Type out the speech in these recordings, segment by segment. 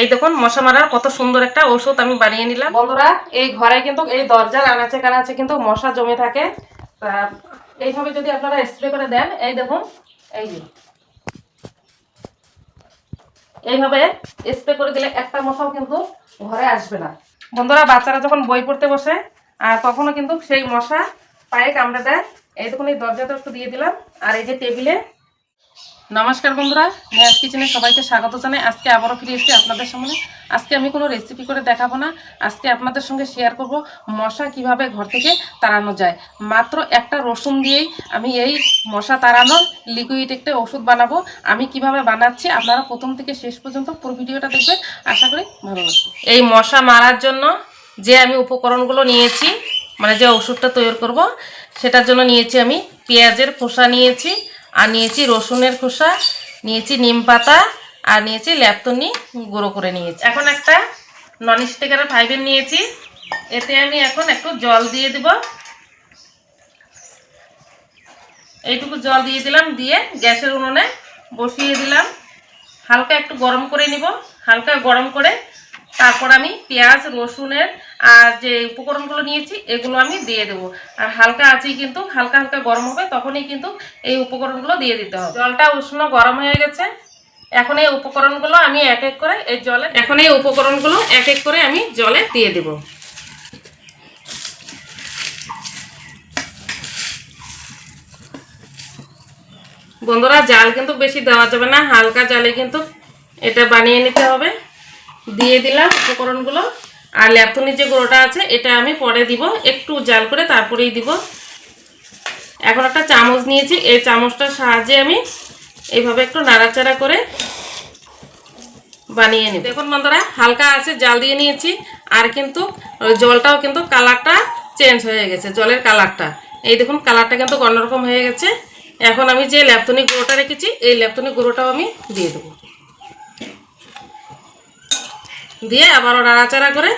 এই দেখুন, মশা মারার কত সুন্দর একটা ঔষধ আমি বানিয়ে নিলাম। বন্ধুরা, এই ঘরে কিন্তু এই দরজার আনাচে কানাচে কিন্তু মশা জমে থাকে। এইভাবে যদি আপনারা স্প্রে করে দেন, এই দেখুন, এই যে। এইভাবে স্প্রে করে দিলে একটা মশাও কিন্তু ঘরে আসবে না। বন্ধুরা, বাচ্চারা যখন বই পড়তে বসে, আর তখনও কিন্তু সেই মশা পায়ে কামড়ে দেয়, এই দেখুন, এই দরজাটা একটু দিয়ে দিলাম। আর এই যে টেবিলে নমস্কার বন্ধুরা ম্যাচ কিচেনে সবাইকে স্বাগত জানাই। আজকে আবারও ফিরে এসেছি আপনাদের সামনে। আজকে আমি কোনো রেসিপি করে দেখাবো না। আজকে আপনাদের সঙ্গে শেয়ার করব মশা কীভাবে ঘর থেকে তাড়ানো যায়। মাত্র একটা রসুন দিয়েই আমি এই মশা তাড়ানোর লিকুইড একটা ওষুধ বানাবো। আমি কীভাবে বানাচ্ছি আপনারা প্রথম থেকে শেষ পর্যন্ত পুরো ভিডিওটা দেখবেন। আশা করি ভালো লাগবে। এই মশা মারার জন্য যে আমি উপকরণগুলো নিয়েছি মানে যে ওষুধটা তৈরি করব, সেটার জন্য নিয়েছি আমি পেঁয়াজের খোসা নিয়েছি। আর নিয়েছি রসুনের খোসা, নিয়েছি নিম পাতা আর নিয়েছি ল্যাপতনি গুঁড়ো করে নিয়েছি। এখন একটা নন স্টিকারের ফাইবার নিয়েছি। এতে আমি এখন একটু জল দিয়ে দিব। এইটুকু জল দিয়ে দিলাম, দিয়ে গ্যাসের উনুনে বসিয়ে দিলাম। হালকা একটু গরম করে নিব। হালকা গরম করে তারপর আমি পেঁয়াজ, রসুনের আর যে উপকরণগুলো নিয়েছি, এগুলো আমি দিয়ে দেবো। আর হালকা আছেই কিন্তু, হালকা হালকা গরম হবে, তখনই কিন্তু এই উপকরণগুলো দিয়ে দিতে হবে। জলটা উষ্ণ গরম হয়ে গেছে। এখন এই উপকরণগুলো আমি এক এক করে এই জলে, এখন এই উপকরণগুলো এক এক করে আমি জলে দিয়ে দেব। বন্ধুরা, জাল কিন্তু বেশি দেওয়া যাবে না, হালকা জালে কিন্তু এটা বানিয়ে নিতে হবে। দিয়ে দিলাম উপকরণগুলো। আর ল্যাপথনির যে গুঁড়োটা আছে, এটা আমি পরে দিব। একটু জাল করে তারপরেই দিব। এখন একটা চামচ নিয়েছি। এই চামচটার সাহায্যে আমি এইভাবে একটু নাড়াচাড়া করে বানিয়ে নিই দেখুন বন্ধুরা, হালকা আছে, জাল দিয়ে নিয়েছি। আর কিন্তু জলটাও কিন্তু কালারটা চেঞ্জ হয়ে গেছে, জলের কালারটা। এই দেখুন, কালারটা কিন্তু অন্যরকম হয়ে গেছে। এখন আমি যে ল্যাপথনি গুঁড়োটা রেখেছি, এই ল্যাপথনি গুঁড়োটাও আমি দিয়ে দেবো। দিয়ে আবারও নাড়াচাড়া করে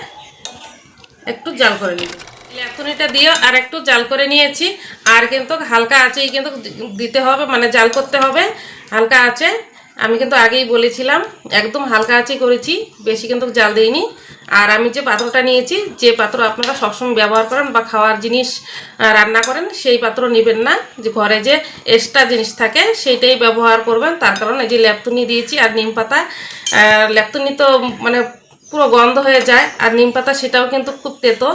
একটু জাল করে নিব। লেখনিটা দিয়ে আর একটু জাল করে নিয়েছি। আর কিন্তু হালকা আঁচেই কিন্তু দিতে হবে মানে জাল করতে হবে। হালকা আছে আমি কিন্তু আগেই বলেছিলাম একদম হালকা আঁচেই করেছি বেশি কিন্তু জাল দিইনি। আর আমি যে পাত্রটা নিয়েছি যে পাত্র আপনারা সবসময় ব্যবহার করেন বা খাওয়ার জিনিস রান্না করেন সেই পাত্র নেবেন না। যে ঘরে যে এক্সট্রা জিনিস থাকে সেইটাই ব্যবহার করবেন। তার কারণ এই যে ল্যাপতুনি দিয়েছি আর নিম পাতা আহ, ল্যাপতুনি তো মানে পুরো গন্ধ হয়ে যায় আর নিম পাতা সেটাও কিন্তু খুব তেতো।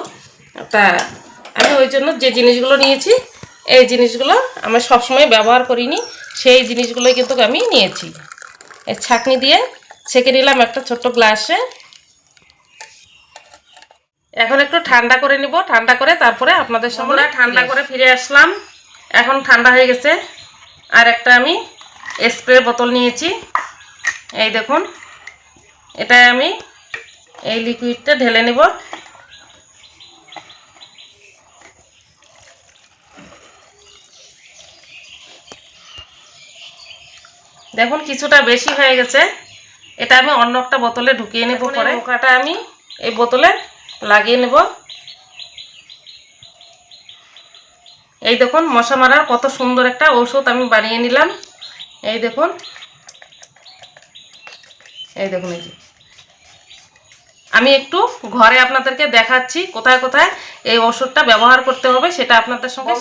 তা আমি ওই জন্য যে জিনিসগুলো নিয়েছি এই জিনিসগুলো আমি সবসময় ব্যবহার করিনি সেই জিনিসগুলোই কিন্তু আমি নিয়েছি। এই ছাঁকনি দিয়ে ছেঁকে নিলাম একটা ছোট্ট গ্লাসে। এখন একটু ঠান্ডা করে নিব ঠান্ডা করে তারপরে আপনাদের সামনে ঠান্ডা করে ফিরে আসলাম। এখন ঠান্ডা হয়ে গেছে। আর একটা আমি স্প্রে বোতল নিয়েছি। এই দেখুন এটাই আমি এই লিকুইডটা ঢেলে নেব। দেখুন কিছুটা বেশি হয়ে গেছে। এটা আমি অন্য একটা বোতলে ঢুকিয়ে নেব পরে। ওকাটা আমি এই বোতলে লাগিয়ে নেব। এই দেখুন মশা মারার কত সুন্দর একটা ঔষধ আমি বানিয়ে নিলাম। এই দেখুন। এই দেখুন এই যে। আমি একটু ঘরে আপনাদেরকে দেখাচ্ছি কোথায় কোথায় এই ওষুধটা ব্যবহার করতে হবে সেটা আপনাদের সঙ্গে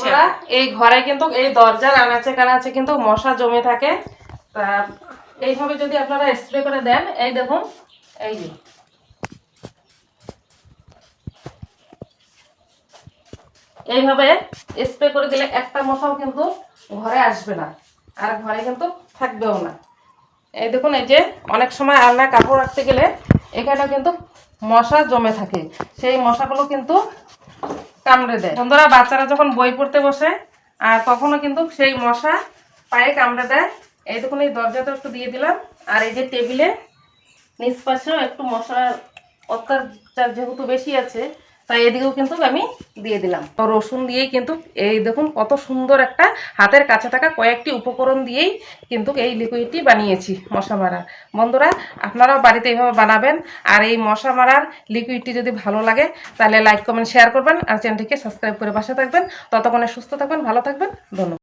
এই ঘরে কিন্তু এই দরজার আনাচে কানাচে কিন্তু মশা জমে থাকে। তা এইভাবে যদি আপনারা স্প্রে করে দেন এই দেখুন এই যে। এইভাবে স্প্রে করে দিলে একটা মশাও কিন্তু ঘরে আসবে না আর ঘরে কিন্তু থাকবেও না। এই দেখুন, এই যে অনেক সময় আলনায় কাপড় রাখতে গেলে এখানে কিন্তু মশা জমে থাকে। সেই মশাগুলো কিন্তু কামড়ে দেয়। বন্ধুরা, বাচ্চারা যখন বই পড়তে বসে, আর তখনও কিন্তু সেই মশা পায়ে কামড়ে দেয়, এই দেখুন, এই দরজাটা একটু দিয়ে দিলাম। আর এই যে টেবিলে নিচ পাশেও একটু মশার অত্যাচার যেহেতু বেশি আছে তাই এদিকেও কিন্তু আমি দিয়ে দিলাম। তো রসুন দিয়েই কিন্তু এই দেখুন কত সুন্দর একটা হাতের কাছে থাকা কয়েকটি উপকরণ দিয়েই কিন্তু এই লিকুইডটি বানিয়েছি মশা মারার। বন্ধুরা, আপনারাও বাড়িতে এইভাবে বানাবেন। আর এই মশা মারার লিকুইডটি যদি ভালো লাগে, তাহলে লাইক কমেন্ট শেয়ার করবেন। আর চ্যানেলটিকে সাবস্ক্রাইব করে বাসা থাকবেন। ততক্ষণে সুস্থ থাকবেন, ভালো থাকবেন। ধন্যবাদ।